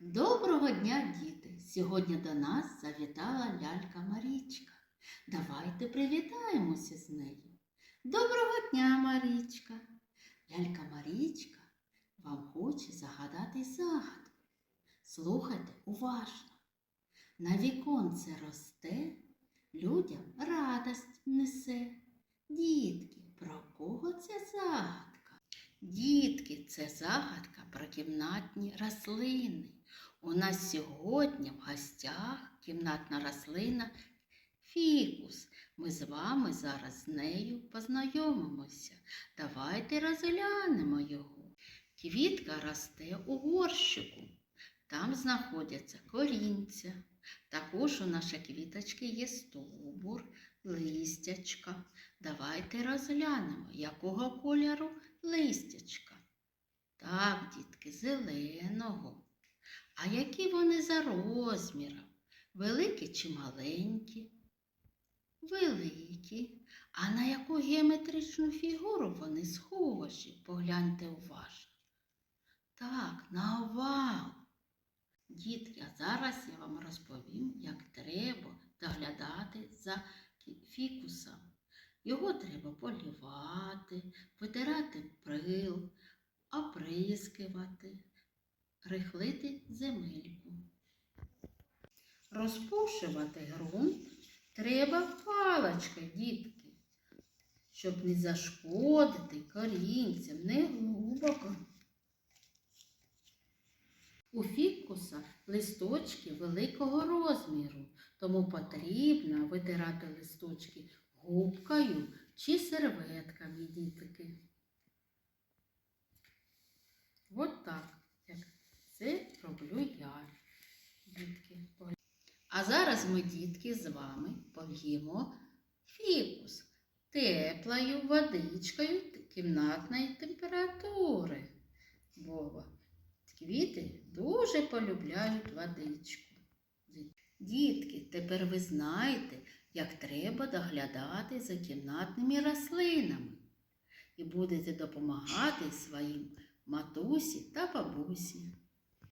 Доброго дня, діти! Сьогодні до нас завітала лялька Марічка. Давайте привітаємося з нею. Доброго дня, Марічка! Лялька Марічка вам хоче загадати загадку. Слухайте уважно. На віконце росте, людям радость несе. Дітки, про кого це загадка? Дітки, це загадка про кімнатні рослини. У нас сьогодні в гостях кімнатна рослина фікус. Ми з вами зараз з нею познайомимося. Давайте розглянемо його. Квітка росте у горщику. Там знаходяться корінця. Також у нашої квіточки є стовбур, листячка. Давайте розглянемо, якого кольору листячка. Так, дітки, зеленого. А які вони за розміром? Великі чи маленькі? Великі. А на яку геометричну фігуру вони схожі? Погляньте уважно. Так, на овал. Дітки, а зараз я вам розповім, як треба доглядати за фікусом. Його треба полівати, витирати прил, оприскувати, рихлити земельку. Розпушувати ґрунт треба паличкою, дітки, щоб не зашкодити корінцям, не глибоко. У фікуса листочки великого розміру, тому потрібно витирати листочки губкою чи серветками, дітки. От так, як це роблю я, дітки. А зараз ми, дітки, з вами польємо фікус теплою водичкою кімнатної температури. Вова. Квіти дуже полюбляють водичку. Дітки, тепер ви знаєте, як треба доглядати за кімнатними рослинами і будете допомагати своїм матусі та бабусі.